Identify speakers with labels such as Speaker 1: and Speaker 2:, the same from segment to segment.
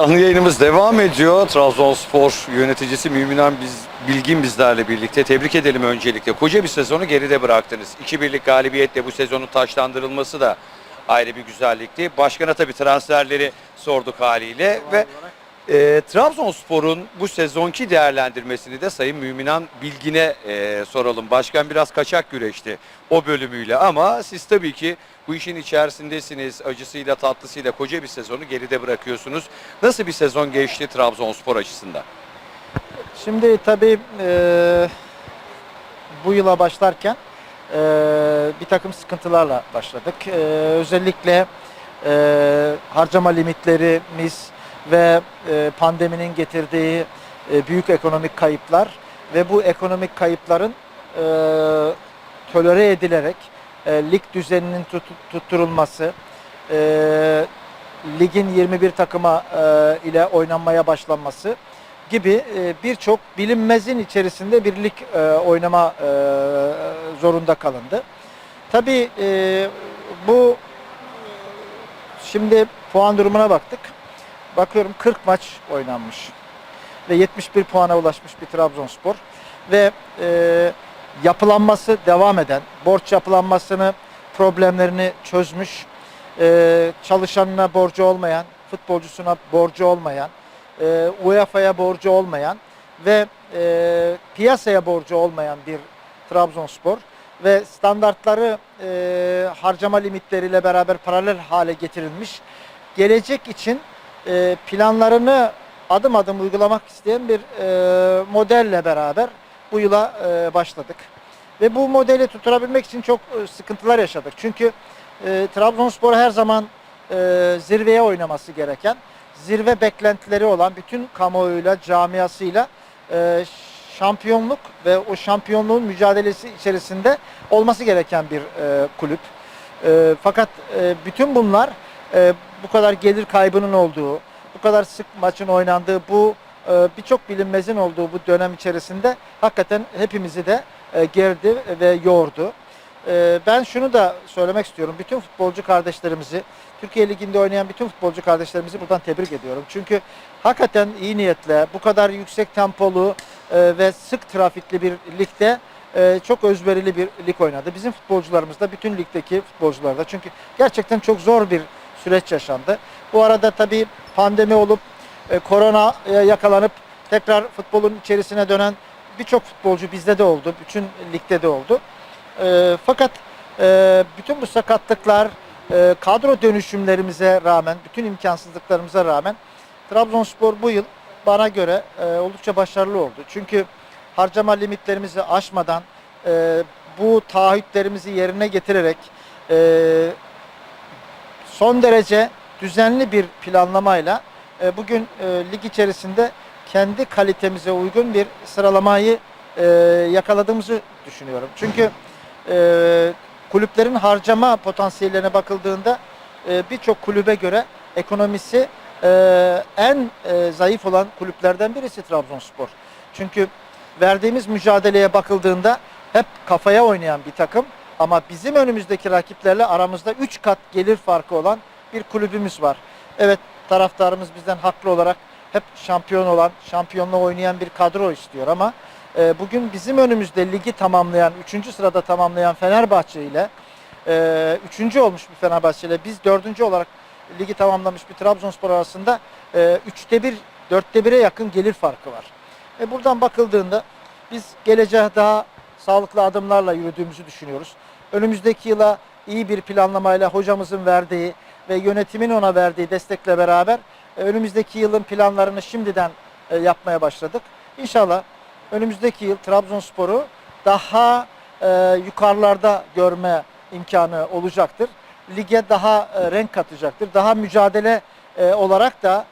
Speaker 1: Canlı yayınımız devam ediyor. Trabzonspor yöneticisi Müminan biz, Bilgin bizlerle birlikte. Tebrik edelim öncelikle. Koca bir sezonu geride bıraktınız. 2-1'lik galibiyetle bu sezonun taşlandırılması da ayrı bir güzellikti. Başkana tabii transferleri sorduk haliyle ve e, Trabzonspor'un bu sezonki değerlendirmesini de Sayın Müminan Bilgin'e e, soralım. Başkan biraz kaçak güreşti o bölümüyle ama siz tabii ki bu işin içerisindesiniz. Acısıyla tatlısıyla koca bir sezonu geride bırakıyorsunuz. Nasıl bir sezon geçti Trabzonspor açısından?
Speaker 2: Şimdi tabii e, bu yıla başlarken e, bir takım sıkıntılarla başladık. E, özellikle e, harcama limitlerimiz ve e, pandeminin getirdiği e, büyük ekonomik kayıplar ve bu ekonomik kayıpların e, tolere edilerek e, lig düzeninin tut- tutturulması, ligin 21 takıma ile oynanmaya başlanması gibi birçok bilinmezin içerisinde bir lig oynama zorunda kalındı. Tabii bu şimdi puan durumuna baktık. Bakıyorum 40 maç oynanmış ve 71 puana ulaşmış bir Trabzonspor ve e, yapılanması devam eden, borç yapılanmasını problemlerini çözmüş, e, çalışanına borcu olmayan, futbolcusuna borcu olmayan, e, UEFA'ya borcu olmayan ve e, piyasaya borcu olmayan bir Trabzonspor ve standartları e, harcama limitleriyle beraber paralel hale getirilmiş. Gelecek için e, planlarını adım adım uygulamak isteyen bir e, modelle beraber bu yıla e, başladık. Ve bu modeli tutturabilmek için çok e, sıkıntılar yaşadık. Çünkü e, Trabzonspor her zaman e, zirveye oynaması gereken, zirve beklentileri olan bütün kamuoyuyla, camiasıyla e, şampiyonluk ve o şampiyonluğun mücadelesi içerisinde olması gereken bir e, kulüp. E, fakat e, bütün bunlar e, bu kadar gelir kaybının olduğu, bu kadar sık maçın oynandığı, bu e, birçok bilinmezin olduğu bu dönem içerisinde hakikaten hepimizi de e, gerdi ve yordu. E, ben şunu da söylemek istiyorum. Bütün futbolcu kardeşlerimizi, Türkiye Ligi'nde oynayan bütün futbolcu kardeşlerimizi buradan tebrik ediyorum. Çünkü hakikaten iyi niyetle, bu kadar yüksek tempolu ve sık trafikli bir ligde çok özverili bir lig oynadı. Bizim futbolcularımız da, bütün ligdeki futbolcular da. Çünkü gerçekten çok zor bir süreç yaşandı. Bu arada tabii pandemi olup e, korona e, yakalanıp tekrar futbolun içerisine dönen birçok futbolcu bizde de oldu. Bütün ligde de oldu. E, fakat e, bütün bu sakatlıklar, e, kadro dönüşümlerimize rağmen, bütün imkansızlıklarımıza rağmen Trabzonspor bu yıl bana göre e, oldukça başarılı oldu. Çünkü harcama limitlerimizi aşmadan, e, bu taahhütlerimizi yerine getirerek e, son derece düzenli bir planlamayla e, bugün e, lig içerisinde kendi kalitemize uygun bir sıralamayı e, yakaladığımızı düşünüyorum. Çünkü e, kulüplerin harcama potansiyellerine bakıldığında e, birçok kulübe göre ekonomisi e, en e, zayıf olan kulüplerden birisi Trabzonspor. Çünkü verdiğimiz mücadeleye bakıldığında hep kafaya oynayan bir takım ama bizim önümüzdeki rakiplerle aramızda 3 kat gelir farkı olan bir kulübümüz var. Evet taraftarımız bizden haklı olarak hep şampiyon olan, şampiyonla oynayan bir kadro istiyor ama e, bugün bizim önümüzde ligi tamamlayan, 3. sırada tamamlayan Fenerbahçe ile e, 3. olmuş bir Fenerbahçe ile biz 4. olarak ligi tamamlamış bir Trabzonspor arasında e, 3'te 1, 4'te 1'e yakın gelir farkı var. E, buradan bakıldığında biz geleceğe daha sağlıklı adımlarla yürüdüğümüzü düşünüyoruz. Önümüzdeki yıla iyi bir planlamayla hocamızın verdiği ve yönetimin ona verdiği destekle beraber e, önümüzdeki yılın planlarını şimdiden e, yapmaya başladık. İnşallah önümüzdeki yıl Trabzonspor'u daha e, yukarılarda görme imkanı olacaktır. Lige daha renk katacaktır. Daha mücadele olarak da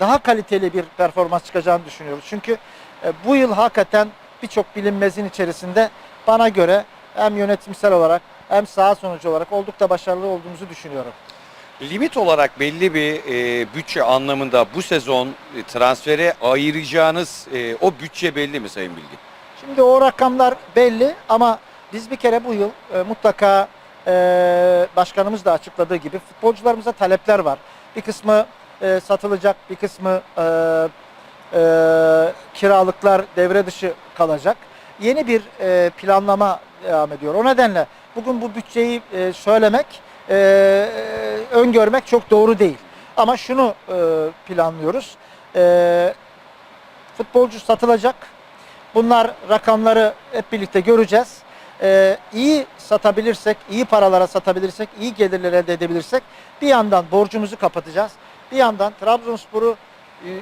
Speaker 2: daha kaliteli bir performans çıkacağını düşünüyoruz. Çünkü bu yıl hakikaten birçok bilinmezin içerisinde bana göre hem yönetimsel olarak hem saha sonucu olarak oldukça başarılı olduğumuzu düşünüyorum.
Speaker 1: Limit olarak belli bir e, bütçe anlamında bu sezon e, transfere ayıracağınız e, o bütçe belli mi Sayın Bilgin?
Speaker 2: Şimdi o rakamlar belli ama biz bir kere bu yıl e, mutlaka e, başkanımız da açıkladığı gibi futbolcularımıza talepler var. Bir kısmı e, satılacak, bir kısmı e, e, kiralıklar devre dışı kalacak. Yeni bir e, planlama devam ediyor. O nedenle bugün bu bütçeyi e, söylemek, e, öngörmek çok doğru değil. Ama şunu e, planlıyoruz. E, futbolcu satılacak. Bunlar rakamları hep birlikte göreceğiz. Ee, iyi satabilirsek, iyi paralara satabilirsek, iyi gelirler elde edebilirsek bir yandan borcumuzu kapatacağız. Bir yandan Trabzonspor'u e,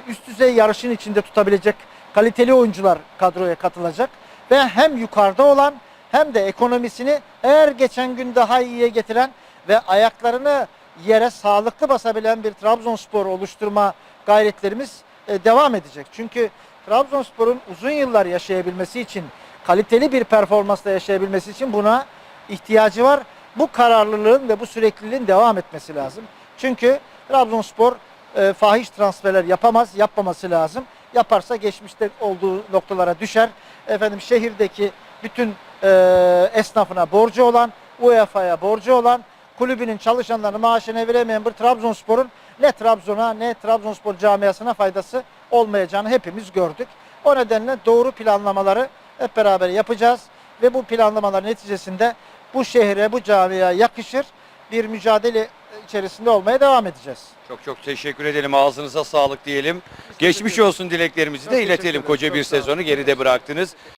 Speaker 2: üst düzey yarışın içinde tutabilecek kaliteli oyuncular kadroya katılacak ve hem yukarıda olan hem de ekonomisini her geçen gün daha iyiye getiren ve ayaklarını yere sağlıklı basabilen bir Trabzonspor oluşturma gayretlerimiz e, devam edecek. Çünkü Trabzonspor'un uzun yıllar yaşayabilmesi için, kaliteli bir performansla yaşayabilmesi için buna ihtiyacı var. Bu kararlılığın ve bu sürekliliğin devam etmesi lazım. Çünkü Trabzonspor e, fahiş transferler yapamaz, yapmaması lazım. Yaparsa geçmişte olduğu noktalara düşer. Efendim şehirdeki bütün e, esnafına borcu olan, UEFA'ya borcu olan, kulübünün çalışanlarını maaşını veremeyen bir Trabzonspor'un ne Trabzon'a ne Trabzonspor camiasına faydası olmayacağını hepimiz gördük. O nedenle doğru planlamaları hep beraber yapacağız ve bu planlamalar neticesinde bu şehre, bu camiye yakışır bir mücadele içerisinde olmaya devam edeceğiz.
Speaker 1: Çok çok teşekkür edelim. Ağzınıza sağlık diyelim. Geçmiş olsun dileklerimizi
Speaker 2: Çok
Speaker 1: de iletelim. Koca bir sezonu geride bıraktınız.